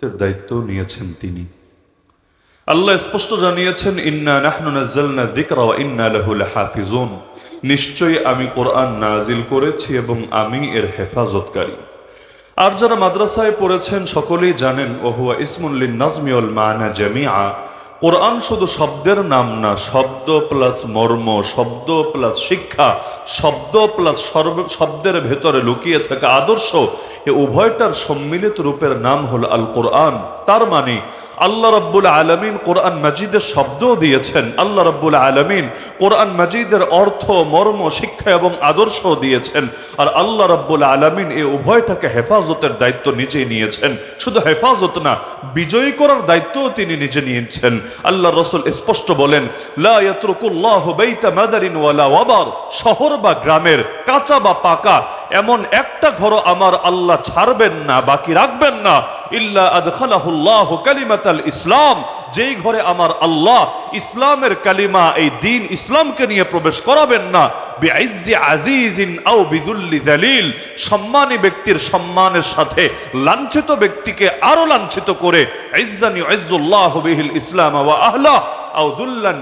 দায়িত্ব নিয়েছেন তিনি। আল্লাহ স্পষ্ট জানিয়েছেন, ইন্না নাহনু নাজ্জালনা যিকরা ওয়া ইন্না লাহু লাহাফিজুন। নিশ্চয়ই আমি কোরআন নাজিল করেছি এবং আমি এর হেফাজতকারী। আর যারা মাদ্রাসায় পড়েছেন, সকলেই জানেন, ওহুয়া ইসমুল লিন নাজমি ওয়াল মানা জামিআ। কোরআন শুধু শব্দের নাম না, শব্দ প্লাস মর্ম, শব্দ প্লাস শিক্ষা, শব্দ প্লাস সর্ব- শব্দের ভেতরে লুকিয়ে থাকা আদর্শ, এ উভয়টার সম্মিলিত রূপের নাম হল আল কোরআন তার মানে আল্লাহ রব্বুল আলমিন কোরআন মাজিদের শব্দও দিয়েছেন। আল্লাহ রব্বুল আলমিন কোরআন মাজিদের অর্থ, মর্ম, শিক্ষা এবং আদর্শ দিয়েছেন। আর আল্লাহ রব্বুল আলমিন এই উভয়টাকে হেফাজতের দায়িত্ব নিজেই নিয়েছেন। শুধু হেফাজত না, বিজয়ী করার দায়িত্বও তিনি নিজে নিয়েছেন। আল্লাহ রসুল স্পষ্ট বলেন, লা ইয়াতরুকুল্লাহু বাইতা মাদারিন ওয়ালা ওয়াবার শহর বা গ্রামের, কাঁচা বা পাকা এমন একটা ঘর আমার আল্লাহ ছাড়বেন না, বাকি রাখবেন না। ইল্লা আদখালাহুল্লাহ কালিমাতাল ইসলাম। যেই ঘরে আমার আল্লাহ ইসলামের কালিমা, এই দিন ইসলামকে নিয়ে প্রবেশ করাবেন না দালিল। সম্মানী ব্যক্তির সম্মানের সাথে লাঞ্ছিত ব্যক্তিকে আরও লাঞ্ছিত করে, ইজ্জানি ইজ্জুল্লাহ বিহিল ইসলাম ওয়া আহলা আও দুল্লান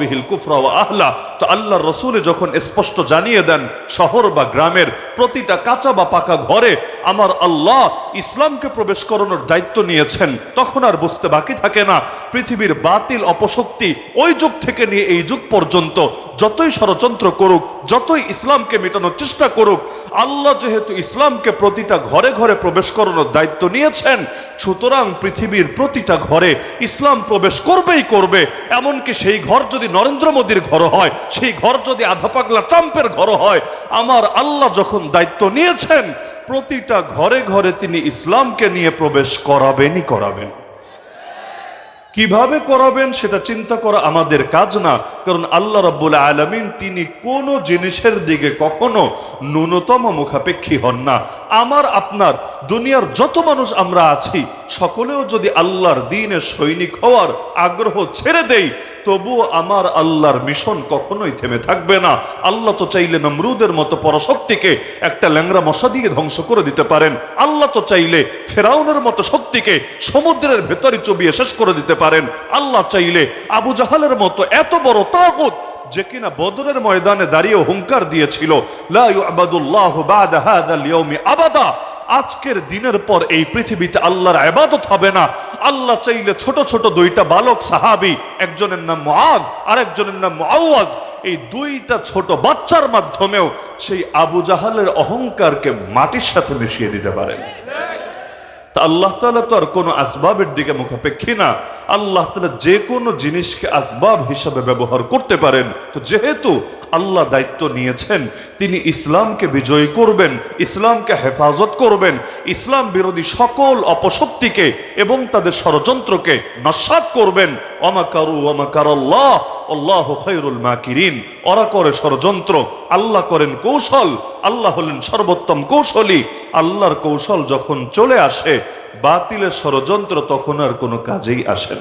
বিহিল কুফরা ওয়া আহলা তো আল্লাহর রসুল যখন স্পষ্ট জানিয়ে দেন শহর বা গ্রামের প্রতিটা কাঁচা বা পাকা ঘরে আমার আল্লাহ ইসলামকে প্রবেশ করানোর দায়িত্ব নিয়েছেন, তখন আর বুঝতে বাকি থাকে না। পৃথিবীর বাতিল অপশক্তি ওই যুগ থেকে নিয়ে এই যুগ পর্যন্ত যতই ষড়যন্ত্র করুক, যতই ইসলামকে মেটানোর চেষ্টা করুক, আল্লাহ যেহেতু ইসলামকে প্রতিটা ঘরে ঘরে প্রবেশ করানোর দায়িত্ব নিয়েছেন, সুতরাং পৃথিবীর প্রতিটা ঘরে ইসলাম প্রবেশ করবেই করবে, এমনকি সেই ঘর যদি নরেন্দ্র মোদীর ঘর হয় সেই ঘর যদি আধা পাগলা ট্রাম্পের ঘর হয়, আমার আল্লাহ যখন দায়িত্ব নিয়েছেন, প্রতিটা ঘরে ঘরে তিনি ইসলামকে নিয়ে প্রবেশ করাবেনই করাবেন। কীভাবে করাবেন সেটা চিন্তা করা আমাদের কাজ না। কারণ আল্লাহ রাব্বুল আলামিন তিনি কোনো জিনিসের দিকে কখনো ন্যূনতম মুখাপেক্ষী হন না। আমার, আপনার, দুনিয়ার যত মানুষ আমরা আছি, সকলেও যদি আল্লাহর দিনের সৈনিক হওয়ার আগ্রহ ছেড়ে দেই, তবুও আমার আল্লাহর মিশন কখনোই থেমে থাকবে না। আল্লাহ তো চাইলে নমরুদের মতো পরশক্তিকে একটা ল্যাংরা মশা দিয়ে ধ্বংস করে দিতে পারেন। আল্লাহ তো চাইলে ফেরাউনের মতো শক্তিকে সমুদ্রের ভেতরে চবিয়ে শেষ করে দিতে পারেন। আল্লাহ চাইলে আবু জাহালের মতো এত বড় তাগুত যে কিনা বদরের ময়দানে দাঁড়িয়ে হুঙ্কার দিয়েছিল আজকের দিনের পর এই পৃথিবীতে আল্লাহর ইবাদত হবে না। আল্লাহ চাইলে ছোট ছোট দুইটা বালক সাহাবী, একজনের নাম মুআদ আর একজনের নাম মুআওয়াজ, এই দুইটা ছোট বাচ্চার মাধ্যমেও সেই আবু জাহালের অহংকারকে মাটির সাথে মিশিয়ে দিতে পারেন তা আল্লাহ তালা তো আর কোনো আসবাবের দিকে মুখাপেক্ষী না। আল্লাহ তালা যে কোনো জিনিসকে আসবাব হিসাবে ব্যবহার করতে পারেন। তো যেহেতু আল্লাহ দায়িত্ব নিয়েছেন, তিনি ইসলামকে বিজয়ী করবেন, ইসলামকে হেফাজত করবেন, ইসলাম বিরোধী সকল অপশক্তিকে এবং তাদের ষড়যন্ত্রকে নস্বাত করবেন। অমাকারু অমাকার আল্লাহ আল্লাহ খৈরুল মাকিরিন। ওরা করে ষড়যন্ত্র, আল্লাহ করেন কৌশল, আল্লাহ হলেন সর্বোত্তম কৌশলী। আল্লাহর কৌশল যখন চলে আসে, বাতিলের ষড়যন্ত্র তখন আর কোনো কাজেই আসে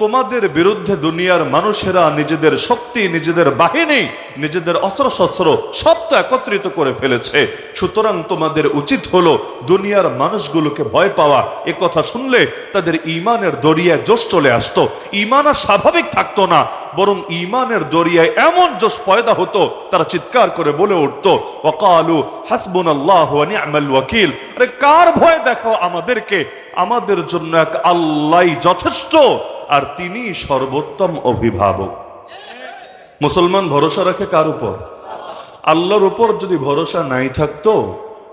তোমাদের বিরুদ্ধে দুনিয়ার মানুষেরা নিজেদের শক্তি, নিজেদের বাহিনী, নিজেদের অস্ত্রশস্ত্র সব তো একত্রিত করে ফেলেছে। সুতরাং তোমাদের উচিত হলো দুনিয়ার মানুষগুলোকে ভয় পাওয়া। এ কথা শুনলে তাদের ইমানের দরিয়ায় জোশ চলে আসতো। ইমান আর স্বাভাবিক থাকতো না, বরং ইমানের দরিয়ায় এমন জোশ পয়দা হতো, তারা চিৎকার করে বলে উঠতো, ওয়াকালু হাসবুন আল্লাহ ওয়াকিল। আরে, কার ভয় দেখো আমাদেরকে? আমাদের জন্য এক আল্লাহ যথেষ্ট। আর তিনি সর্বোত্তম অভিভাবক। মুসলমান ভরসা রাখে কার উপর? আল্লাহর উপর যদি ভরসা নাই থাকতো,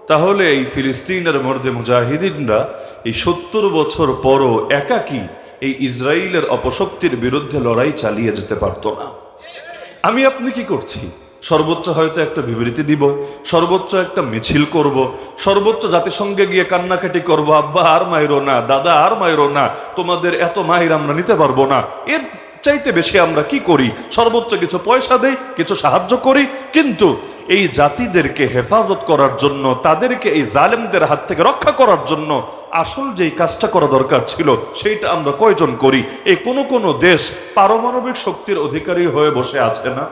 তাহলে এই ফিলিস্তিনের মর্দে মুজাহিদিনরা এই সত্তর বছর পরও একাকী এই ইসরায়েলের অপশক্তির বিরুদ্ধে লড়াই চালিয়ে যেতে পারত না। আমি আপনি কি করছি? সর্বোচ্চ হয়তো একটা বিবৃতি দিব, সর্বোচ্চ একটা মিছিল করব, সর্বোচ্চ জাতিসংঘে গিয়ে কান্নাকাটি করব, আব্বা আর মাইরো না, দাদা আর মাইরো না, তোমাদের এত মাহির আমরা নিতে পারব না, এর চাইতে বেশি আমরা কি করি? সর্বোচ্চ কিছু পয়সা দেই, কিছু সাহায্য করি, কিন্তু এই জাতিদেরকে হেফাজত করার জন্য, তাদেরকে এই জালেমদের হাত থেকে রক্ষা করার জন্য আসল যেই কাজটা করা দরকার ছিল, সেইটা আমরা কয়জন করি? এই কোনো কোনো দেশ পারমাণবিক শক্তির অধিকারী হয়ে বসে আছে না?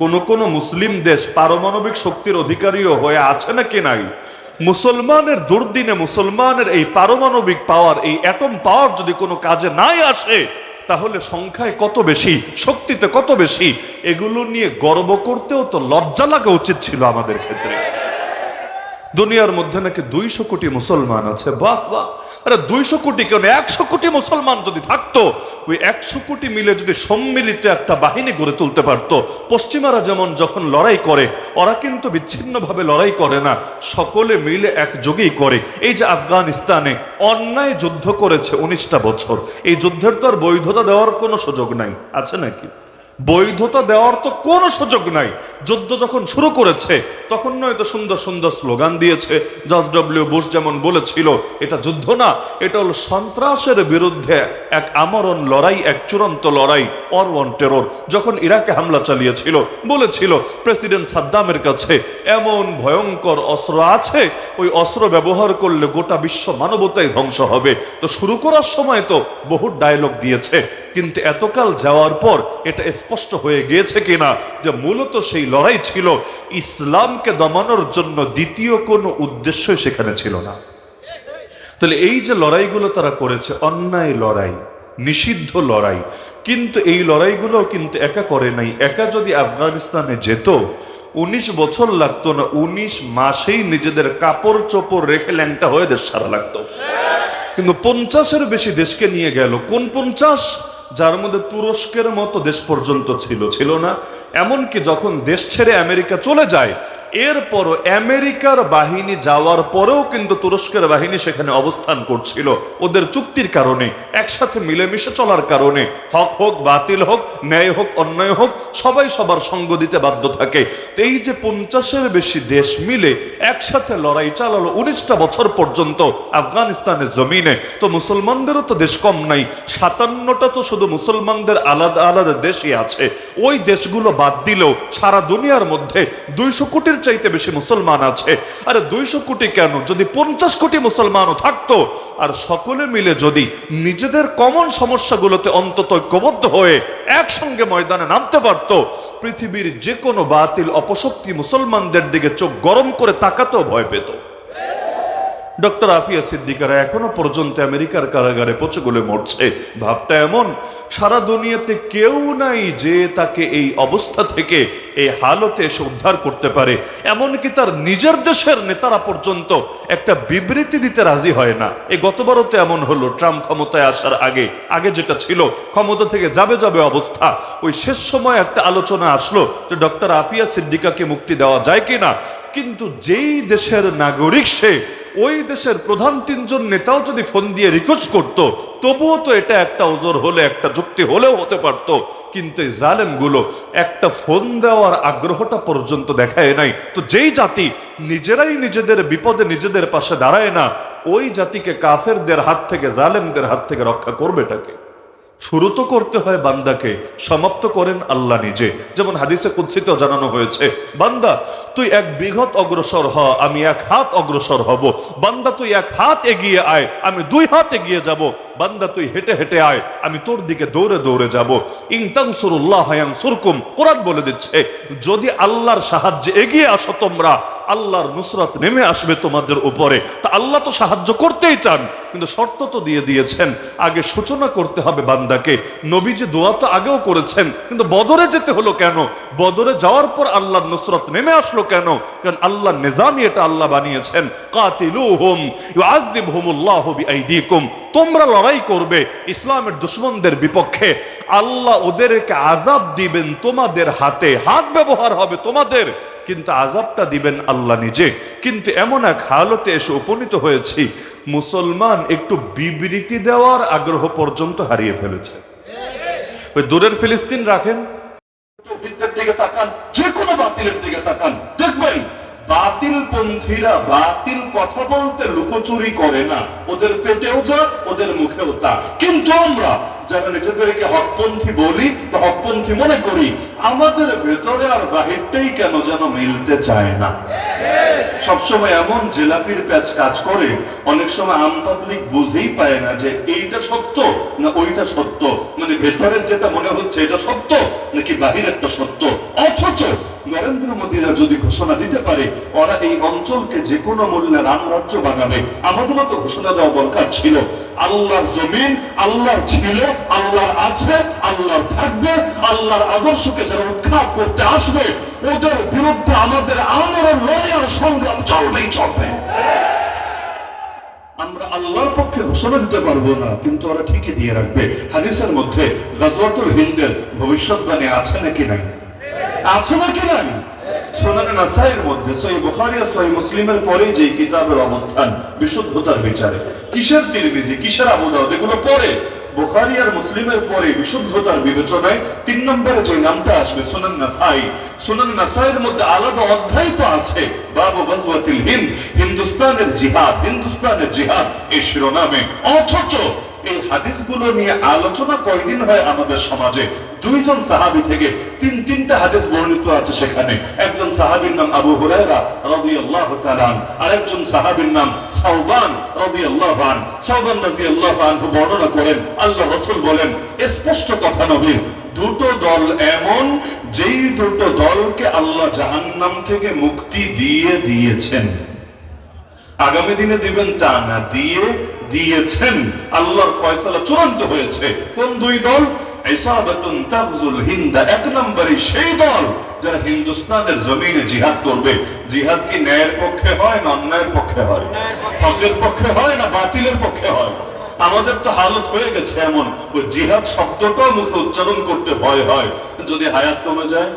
কোন কোন মুসলিম দেশ পারমাণবিক শক্তির অধিকারীও হয়ে আছে নাকি নাই? মুসলমানের দুর্দিনে মুসলমানের এই পারমাণবিক পাওয়ার এই অ্যাটম পাওয়ার যদি কোনো কাজে নাই আসে, তাহলে সংখ্যায় কত বেশি, শক্তিতে কত বেশি? এগুলো নিয়ে গর্ব করতেও তো লজ্জা লাগা উচিত ছিল আমাদের ক্ষেত্রে। দুনিয়ার মধ্যে নাকি দুইশো কোটি মুসলমান আছে। বাহ বাহ। আরে দুইশো কোটি কেন একশো কোটি মুসলমান যদি থাকতো, ওই একশো কোটি মিলে যদি সম্মিলিত একটা বাহিনী গড়ে তুলতে পারতো, পশ্চিমারা যেমন যখন লড়াই করে, ওরা কিন্তু বিচ্ছিন্নভাবে লড়াই করে না, সকলে মিলে একযোগেই করে। এই যে আফগানিস্তানে অন্যায় যুদ্ধ করেছে উনিশটা বছর, এই যুদ্ধের তো আর বৈধতা দেওয়ার কোনো সুযোগ নাই, আছে নাকি? বৈধতা দেওয়ার তো কোনো সুযোগ নাই। যুদ্ধ যখন শুরু করেছে, তখন নয় তো সুন্দর সুন্দর স্লোগান দিয়েছে। জর্জ ডব্লিউ বুশ যেমন বলেছিল, এটা যুদ্ধ না, এটা হলো সন্ত্রাসের বিরুদ্ধে এক আমরণ লড়াই, এক চূড়ান্ত লড়াই অর ওয়ান টেরর যখন ইরাকে হামলা চালিয়েছিল, বলেছিল, প্রেসিডেন্ট সাদ্দামের কাছে এমন ভয়ঙ্কর অস্ত্র আছে, ওই অস্ত্র ব্যবহার করলে গোটা বিশ্ব মানবতাই ধ্বংস হবে। তো শুরু করার সময় তো বহু ডায়লগ দিয়েছে, কিন্তু এতকাল যাওয়ার পর এটা স্পষ্ট হয়ে গিয়েছে কিনা যে মূলত সেই লড়াই ছিল ইসলামকে দমানোর জন্য দ্বিতীয় কোনো উদ্দেশ্যই সেখানে ছিল না। তাহলে এই যে লড়াইগুলো তারা করেছে, অন্যায় লড়াই, নিষিদ্ধ লড়াই, কিন্তু এই লড়াইগুলো কিন্তু একা করে নাই। একা যদি আফগানিস্তানে যেত, উনিশ বছর লাগতো না, উনিশ মাসেই নিজেদের কাপড় চোপড় রেখে ল্যাংটা হয়ে দেশ সারা লাগতো। কিন্তু পঞ্চাশের বেশি দেশকে নিয়ে গেল। কোন পঞ্চাশ? যার মধ্যে তুরস্কের মতো দেশ পর্যন্ত ছিল ছিল না। এমনকি যখন দেশ ছেড়ে আমেরিকা চলে যায় এরপরও আমেরিকার বাহিনী যাওয়ার পরেও কিন্তু তুরস্কের বাহিনী সেখানে অবস্থান করছিল। ওদের চুক্তির কারণে, একসাথে মিলেমিশে চলার কারণে, হক হোক, বাতিল হোক, ন্যায় হোক, অন্যায় হোক, সবাই সবার সঙ্গ দিতে বাধ্য থাকে। এই যে পঞ্চাশের বেশি দেশ মিলে একসাথে লড়াই চালালো উনিশটা বছর পর্যন্ত আফগানিস্তানের জমিনে, তো মুসলমানদেরও তো দেশ কম নাই, সাতান্নটা তো শুধু মুসলমানদের আলাদা আলাদা দেশই আছে। ওই দেশগুলো বাদ দিলেও সারা দুনিয়ার মধ্যে দুইশো কোটির চাইতে বেশি মুসলমান আছে। আরে দুইশো কোটি কেন? যদি পঞ্চাশ কোটি মুসলমানও থাকতো, আর সকলে মিলে যদি নিজেদের কমন সমস্যাগুলোতে অন্তত ঐক্যবদ্ধ হয়ে একসঙ্গে ময়দানে নামতে পারত, পৃথিবীর যে কোনো বাতিল অপশক্তি মুসলমানদের দিকে চোখ গরম করে তাকাতেও ভয় পেত। ডক্টর আফিয়া সিদ্দিকারা এখনও পর্যন্ত আমেরিকার কারাগারে পচে গলে মরছে। ভাবটা এমন, সারা দুনিয়াতে কেউ নাই যে তাকে এই অবস্থা থেকে, এই হালতে এসে উদ্ধার করতে পারে। এমনকি তার নিজের দেশের নেতারা পর্যন্ত একটা বিবৃতি দিতে রাজি হয় না। এই গতবারও তো এমন হলো, ট্রাম্প ক্ষমতায় আসার আগে আগে যেটা ছিল, ক্ষমতা থেকে যাবে যাবে অবস্থা। ওই শেষ সময় একটা আলোচনা আসলো যে ডক্টর আফিয়া সিদ্দিকাকে মুক্তি দেওয়া যায় কিনা। কিন্তু যেই দেশের নাগরিক সে ওই দেশের প্রধান তিনজন নেতাও যদি ফোন দিয়ে রিকোয়েস্ট করতো, তবুও তো এটা একটা ওজোর হলে, একটা যুক্তি হলেও হতে পারত। কিন্তু এই জালেমগুলো একটা ফোন দেওয়ার আগ্রহটা পর্যন্ত দেখায় নাই। তো যেই জাতি নিজেরাই নিজেদের বিপদে নিজেদের পাশে দাঁড়ায় না, ওই জাতিকে কাফেরদের হাত থেকে, জালেমদের হাত থেকে রক্ষা করবেটাকে শুরু তো করতে হয় বান্দাকে, সমাপ্ত করেন আল্লাহ নিজে। যেমন হাদিসে কুৎসিত জানানো হয়েছে, বান্দা, তুই এক বিঘত অগ্রসর হ, আমি এক হাত অগ্রসর হব। বান্দা, তুই এক হাত এগিয়ে আয়, আমি দুই হাত এগিয়ে যাব। বান্দা, তুই হেঁটে হেঁটে আয়, আমি তোর দিকে দৌড়ে দৌড়ে যাব। ইংতাং সুরুল্লাহ হায়াং সুরকুম কোরআন বলে দিচ্ছে, যদি আল্লাহর সাহায্যে এগিয়ে আসো তোমরা, আল্লাহর নুসরত নেমে আসবে তোমাদের উপরে। তা আল্লাহ তো সাহায্য করতেই চান কিন্তু শর্ত তো দিয়ে দিয়েছেন। আগে সূচনা করতে হবে বান্দাকে। নবী যে দোয়া তো আগেও করেছেন, কিন্তু বদরে যেতে হলো কেন? বদরে যাওয়ার পর আল্লাহ নুসরত নেমে আসলো কেন? কারণ আল্লাহ নিজামই এটা আল্লাহ বানিয়েছেন। কাতিলুহুম, ইউআযিবহুমুল্লাহু বিআইদিকুম। তোমরা লড়াই করবে ইসলামের দুশমনদের বিপক্ষে। আল্লাহ ওদেরকে আজাব দিবেন তোমাদের হাতে। হাত ব্যবহার হবে তোমাদের, কিন্তু আজাবটা দিবেন আল্লাহ নিজে। কিন্তু এমন এক হালতে এসে উপনীত হয়েছি মুসলমান একটু বিবৃতি দেওয়ার আগ্রহ পর্যন্ত হারিয়ে ফেলেছে। ওই দূরের ফিলিস্তিন রাখেন। দিকে তাকান যে কোনো বাতিলের দিকে তাকান, দেখবেন বাতিল পন্থীরা বাতিল কথা বলতে লুকোচুরি করে না। ওদের পেটেও যা, ওদের মুখেও তা। কিন্তু আমরা যারা নিজেদেরকে হকপন্থী বলি বা হকপন্থী মনে করি, আমাদের ভেতরে আর বাহিরটাই কেন যেন মিলতে চায় না? সবসময় এমন জেলাপির প্যাচ কাজ করে, অনেক সময় আম পাবলিক বুঝেই পায় না যে এইটা সত্য না ওইটা সত্য। মানে ভেতরের যেটা মনে হচ্ছে এটা সত্য নাকি বাহিরেরটা সত্য? অথচ নরেন্দ্র মোদীরা যদি ঘোষণা দিতে পারে, ওরা এই অঞ্চলকে যে কোনো মূল্যে রামরাজ্য বানাবে। আমাদেরও তো ঘোষণা দেওয়া দরকার ছিল। আল্লাহর জমিন, আল্লাহর ছিল, আল্লাহর আছে, আল্লাহর থাকবে, আল্লাহর আদর্শকে যারা উৎখাত করতে আসবে, ওদের বিরুদ্ধে আমাদের আমরণ, লড়াই সংগ্রাম চলবেই চলবে। আমরা আল্লাহর পক্ষে ঘোষণা দিতে পারব না, কিন্তু ওরা ঠিকই দিয়ে রাখবে। হাদিসের মধ্যে গজওয়াতুল হিন্দের ভবিষ্যৎবাণী আছে নাকি নাই? আছে নাকি নাই? তিন নম্বরে নামটা আসবে, সুনান নাসাই। সুনান নাসাইয়ের মধ্যে আলাদা অধ্যায় তো আছে। বাবু হিন্দুস্তানের জিহাদ হিন্দুস্তানের জিহাদ, এই শিরোনামে। অথচ এই হাদিসগুলো নিয়ে আলোচনা কয়দিন হয় আমাদের সমাজে? দুইজন সাহাবী থেকে তিন, তিনটা হাদিস বর্ণিত আছে সেখানে। একজন সাহাবীর নাম আবু হুরায়রা রাদিয়াল্লাহু তাআলা আরেকজন সাহাবীর নাম সাওবান রাদিয়াল্লাহু আন সাওবান রাদিয়াল্লাহু আনহু বর্ণনা করেন আল্লাহ রাসূল বলেন, স্পষ্ট কথা নবীর দুটো দল এমন যেই দুটো দলকে আল্লাহ জাহান্নাম থেকে মুক্তি দিয়ে দিয়েছেন। আগামী দিনে দিবেন তা না, দিয়ে দিয়েছেন। আল্লাহর ফয়সালা চূড়ান্ত হয়েছে। কোন দুই দল? ইসাবাতুন তাগজুল হিন্দা। এক নম্বরে সেই দল যারা হিন্দুস্তানের জমিনে জিহাদ করবে। জিহাদ কি ন্যায়ের পক্ষে হয় না অন্যায়ের পক্ষে হয়? হকের পক্ষে হয় না বাতিলের পক্ষে হয়? আমাদের তো হালত হয়ে গেছে এমন। ওই জিহাদ শব্দটাও মুখে উচ্চারণ করতে ভয় হয়। যদি হায়াত কমে যায়?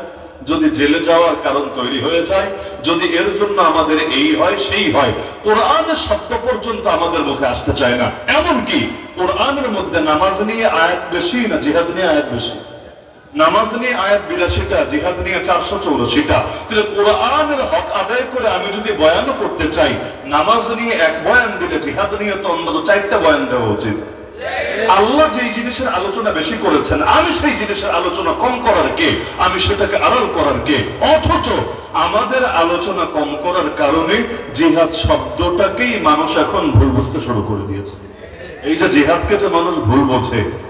যদি জেলে যাওয়ার কারণ তৈরি হয়ে যায়, যদি এর জন্য আমাদের এই হয়, সেই হয়। কোরআনের শব্দ পর্যন্ত আমাদের মুখে আসতে চায় না। এমনকি কোরআনের মধ্যে নামাজ নিয়ে আয়াত বেশি না জিহাদ নিয়ে আয়াত বেশি? নামাজ নিয়ে আয়াত বিরাশিটা, জিহাদ নিয়ে চারশো চৌরাশিটা। তাহলে কোরআনের হক আদায় করে আমি যদি বয়ানও করতে চাই, নামাজ নিয়ে এক বয়ান দিলে জিহাদ নিয়ে তো অন্তত চারটা বয়ান দেওয়া উচিত। আল্লাহ যেই জিনিসের আলোচনা বেশি করেছেন, আমি সেই জিনিসের আলোচনা কম করার কে? আমি সেটাকে আড়াল করার কে? অথচ আমাদের আলোচনা কম করার কারণে জিহাদ শব্দটাকেই মানুষ এখন ভুল বুঝতে শুরু করে দিয়েছে। এই যে জিহাদকে যে মানুষ ভুল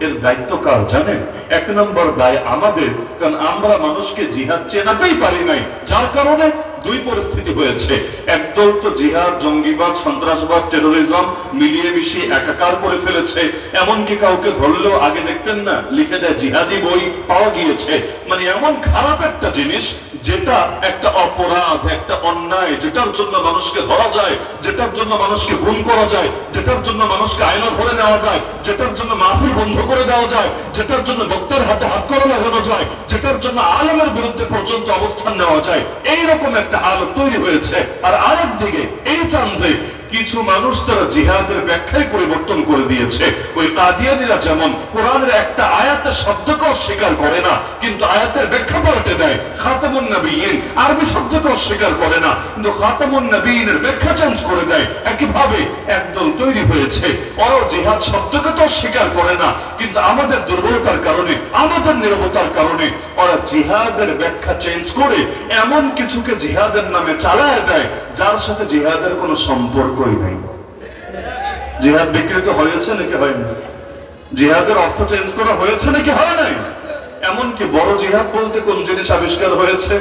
এর দায়িত্ব কার জানেন? এক নম্বর দায় আমাদের, কারণ আমরা মানুষকে জিহাদ চেনাতেই পারি নাই। যার কারণে দুই পরিস্থিতি হয়েছে। একদল তো জিহাদ, জঙ্গিবাদ, সন্ত্রাসবাদ টেরোরিজম মিলিয়ে মিশিয়ে একাকার করে ফেলেছে। এমনকি কাউকে ধরলেও আগে দেখতেন না, লিখে দেয় জিহাদি বই পাওয়া গিয়েছে। মানে এমন খারাপ একটা জিনিস যেটা একটা অপরাধ, একটা অন্যায়, যেটার জন্য মানুষকে ধরা যায়, যেটার জন্য মানুষকে গুম করা যায়, যেটার জন্য মানুষকে আয়না ভরে নেওয়া যায়, যেটার জন্য মাহফিল বন্ধ করে দেওয়া যায়, যেটার জন্য বক্তার হাতে হাত করে লাগানো যায়, যেটার জন্য আলমের বিরুদ্ধে পর্যন্ত অবস্থান নেওয়া যায়, এইরকম একটা আলো তৈরি হয়েছে। আর আরেক দিকে এই চান যে কিছু মানুষ তারা জিহাদের ব্যাখ্যায় পরিবর্তন করে দিয়েছে। ওই কাদিয়ানিরা যেমন কোরআনের একটা আয়াতের শব্দকে অস্বীকার করে না, কিন্তু আয়াতের ব্যাখ্যা পাল্টে দেয়। খাতামুন নবীন আরবি শব্দকে অস্বীকার করে না, কিন্তু খাতামুন নবীনের ব্যাখ্যা চেঞ্জ করে দেয়। একইভাবে একদল তৈরি হয়েছে, ওরাও জিহাদ শব্দকে তো অস্বীকার করে না, কিন্তু আমাদের দুর্বলতার কারণে, আমাদের নিরবতার কারণে ওরা জিহাদের ব্যাখ্যা চেঞ্জ করে এমন কিছুকে জিহাদের নামে চালায় দেয়, যার সাথে জিহাদের কোনো সম্পর্কই নাই। জিহাদ বিকৃত হয়েছে নাকি হয়নি জিহাদের অর্থ চেঞ্জ করা হয়েছে নাকি হয় নাই? এমনকি বড় জিহাদ বলতে কোন জিনিস আবিষ্কার হয়েছে?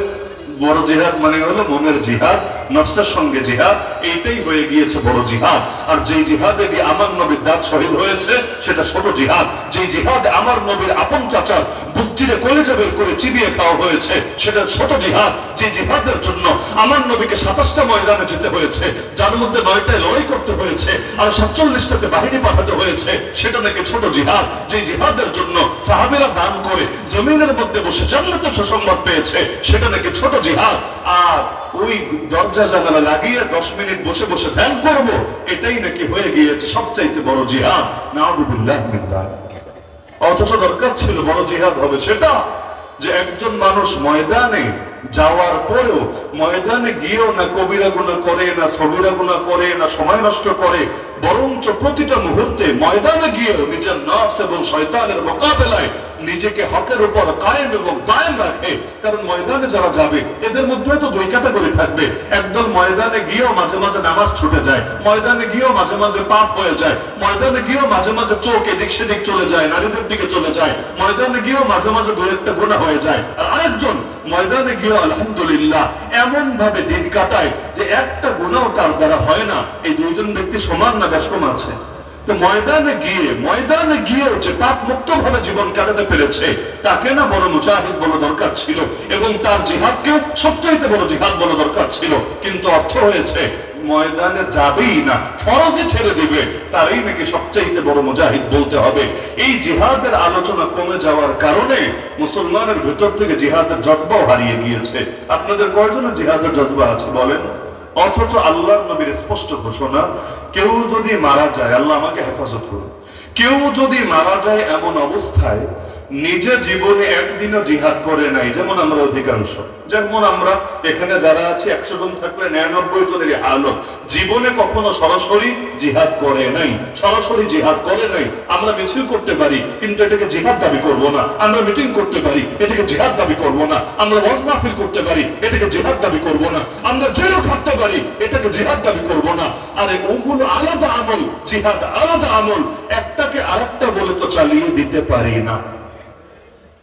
বড় জিহাদ মানে হলো মনের জিহাদ। নফসের সঙ্গে জিহাদ, এইটাই হয়ে গিয়েছে বড় জিহাদ। আর যেই জিহাদে গিয়ে আমার নবীর দাঁত শহীদ হয়েছে, সেটা ছোট জিহাদ। যেই জিহাদ আমার নবীর আপন চাচার বুদ্ধিরে কলেজে বের করে চিবিয়ে খাওয়া হয়েছে, সেটা ছোট জিহাদ। যে জিহাদের জন্য আমার নবীকে সাতাশটা ময়দানে যেতে হয়েছে, যার মধ্যে নয়টায় লড়াই করতে হয়েছে, আর সাতচল্লিশটাতে বাহিনী পাঠাতে হয়েছে, সেটা নাকি ছোট জিহাদ। যে জিহাদের জন্য সাহাবিরা দান করে জমিনের মধ্যে বসে জান্নাতের সুসংবাদ পেয়েছে, সেটা নাকি ছোট জিহাদ। আর ওই দরজা জানালা লাগিয়ে দশ মিনিট বসে বসে ধ্যান করব, এটাই নাকি হয়ে গিয়েছে সবচাইতে বড় জিহাদ। না মিন অথচ দরকার ছিল বড় জিহাদ হবে সেটা যে একজন মানুষ ময়দানে যাওয়ার পরেও ময়দানে গিয়েও না কবিরা গুণা করে, না সবিরা গুণা করে, না সময় নষ্ট করে, বরঞ্চ প্রতিটা মুহূর্তে ময়দানে গিয়েও নিজের নফস এবং শয়তানের মোকাবেলায় নিজেকে হকের উপর কায়েম এবং দায়েম রাখে। কারণ ময়দানে যারা যাবে, এদের মধ্যে তো দুই ক্যাটাগরি থাকবে। একদল ময়দানে গিয়েও মাঝে মাঝে নামাজ ছুটে যায়, ময়দানে গিয়েও মাঝে মাঝে পাপ হয়ে যায়, ময়দানে গিয়েও মাঝে মাঝে চোখ এদিক সেদিক চলে যায়, নারীদের দিকে চলে যায়, ময়দানে গিয়েও মাঝে মাঝে দু একটা গোনা হয়ে যায়। আর আরেকজন ময়দানে গিয়ে আলহামদুলিল্লাহ এমন ভাবে দিন কাটায় যে একটা গুণাও তার দ্বারা হয় না। এই দুজন ব্যক্তি সমান না বেশ আছে? ময়দানে গিয়ে, ময়দানে গিয়েও যে পাপ মুক্ত ভাবে জীবন কাটাতে পেরেছে, তাকে না বড় মুজাহিদ বড় দরকার ছিল এবং তার জিহাদকেও সবচাইতে বড় জিহাদ বড় দরকার ছিল। কিন্তু অর্থ হয়েছে ময়দানে যাবেই না, ফরজে ছেড়ে দিবে। তারই নাকি সবচাইতে বড় মুজাহিদ বলতে হবে, এই জিহাদের আলোচনা কমে যাওয়ার কারণে মুসলমানের ভেতর থেকে জিহাদের জজবাও হারিয়ে গিয়েছে। আপনাদের কয়জনের জিহাদের জজবা আছে বলেন? অথচ আল্লাহ নবীর স্পষ্ট ঘোষণা, কেউ যদি মারা যায়, আল্লাহ আমাকে হেফাজত করুন। কেউ যদি মারা যায় এমন অবস্থায় নিজে জীবনে একদিনও জিহাদ করে নাই। যেমন আমরা অধিকাংশ। যেমন আমরা এখানে যারা আছি, একশো জন থাকলে নিরানব্বই জনের হালত জীবনে কখনো সরাসরি জিহাদ করে নাই। সরাসরি জিহাদ করে নাই। আমরা মিছিল করতে পারি, কিন্তু এটাকে জিহাদ দাবি করব না। আমরা মিটিং করতে পারি, এটাকে জিহাদ দাবি করব না। আমরা ওয়াজ মাহফিল করতে পারি, এটাকে জিহাদ দাবি করব না। আমরা জেলও খাটতে পারি, এটাকে জিহাদ দাবি করব না। আরে ওগুলো আলাদা আমল, জিহাদ আলাদা আমল। একটাকে আরেকটা বলে তো চালিয়ে দিতে পারি না।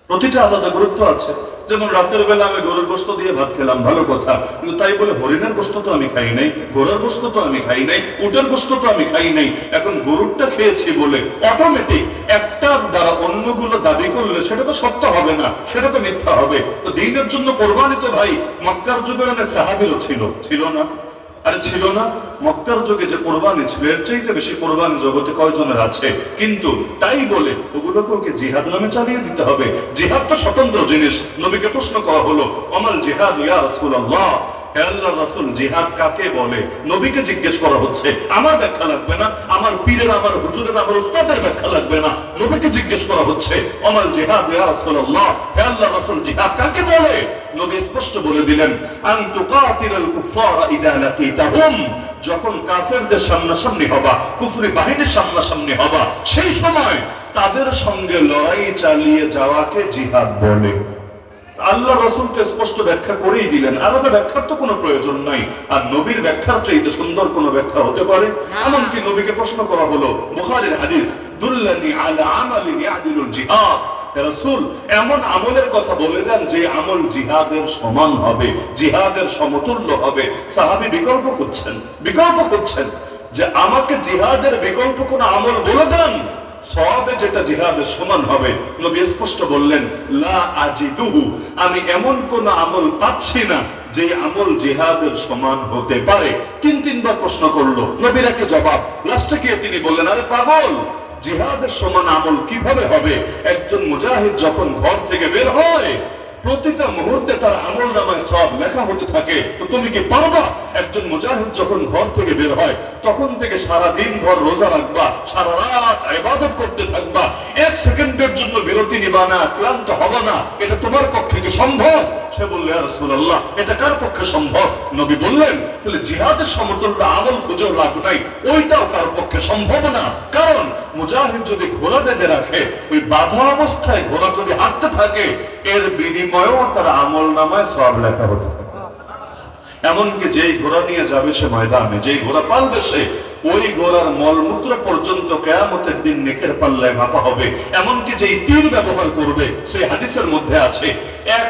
প্রতিটা আলাদা গুরুত্ব আছে। যেমন রাতের বেলা আমি গরুর গোস্ত দিয়ে ভাত খেলাম, ভালো কথা। কিন্তু তাই বলে হরিণের গোস্ত তো আমি খাই নাই, ঘোড়ার গোস্ত তো আমি খাই নাই, উটের গোস্ত তো আমি খাই নাই। এখন গরুরটা খেয়েছি বলে অটোমেটিক একটার দ্বারা অন্যগুলো দাবি করলে সেটা তো সত্য হবে না, সেটা তো মিথ্যা হবে। তো দিনের জন্য কোরবানি তো ভাই, মক্কার যুগের অনেক সাহাবিরও ছিল ছিল না। আরে ছিল না। মক্কার যুগে যে কোরবানি ছিল, এর চাইতে বেশি কোরবানি জগতে কয়জনের আছে? কিন্তু তাই বলে ওগুলোকে ওকে জিহাদ নামে চালিয়ে দিতে হবে? জিহাদ তো স্বতন্ত্র জিনিস। নবীকে প্রশ্ন করা হলো, অমাল জিহাদ ইয়া রাসূলুল্লাহ? যখন কাফেরদের সামনাসামনি হবা, কুফরি বাহিনীর সামনাসামনি হবা, সেই সময় তাদের সঙ্গে লড়াই চালিয়ে যাওয়াকে জিহাদ বলে। আল্লাহ রসুলকে স্পষ্ট ব্যাখ্যা করেই দিলেন। আলাদা ব্যাখ্যার তো কোনো প্রয়োজন নাই। আর নবীর ব্যাখ্যার চাইতে সুন্দর কোনো ব্যাখ্যা হতে পারে। এমনকি নবীকে প্রশ্ন করা হলো বুখারীর হাদিস দুল্লানি আলা আমালিন ইয়াদিলুল জিহাদ। রাসূল এমন আমলের কথা বলে দেন যে আমল জিহাদের সমান হবে জিহাদের সমতুল্য হবে। সাহাবী বিকল্প করছেন বিকল্প করছেন যে আমাকে জিহাদের বিকল্প কোন আমল বলে দেন। সবে যেটা জিহাদের সমান হবে, নবী স্পষ্ট বললেন, লা আজিদুহু, আমি এমন কোন আমল পাচ্ছি না যে আমল জিহাদের সমান হতে পারে। তিন তিনবার প্রশ্ন করল, নবীর একটা জবাব, লাস্টে গিয়ে তিনি বললেন, আরে পাগল, জিহাদের সমান আমল কীভাবে হবে? একজন মুজাহিদ যখন ঘর থেকে বের হয় প্রতিটা মুহূর্তে তার আমল নামায় সব লেখা হতে থাকে। তো তুমি কি পারবা? একজন মুজাহিদ যখন ঘর থেকে বের হয়, তখন থেকে সারা দিন ঘর রোজা রাখবা, সারা রাত ইবাদত করতে থাকবা। এক সেকেন্ডের জন্য না, ক্লান্ত হবে না। এটা তোমার পক্ষে কি সম্ভব? সে বললে রাসূলুল্লাহ, এটা কার পক্ষে সম্ভব? নবী বললেন, তাহলে জিহাদের সমতুল্য আমল খুঁজেও লাভ নাই, ওইটাও কার পক্ষে সম্ভব না। কারণ মুজাহিদ যদি ঘোড়া বেঁধে রাখে, ওই বাধা অবস্থায় ঘোড়া যদি হাঁটতে থাকে, এর বিনিময়েও তার আমল নামায় সব লেখা হতে এমনকি যেই ঘোড়া নিয়ে যাবে সে ময়দানে, যেই ঘোড়া পালবে সে ওই গোড়ার মলমূত্র পর্যন্ত কেয়ামতের দিন নেকের পাল্লায় মাপা হবে। এমনকি যেই তীর ব্যবহার করবে, সেই হাদিসের মধ্যে আছে, এক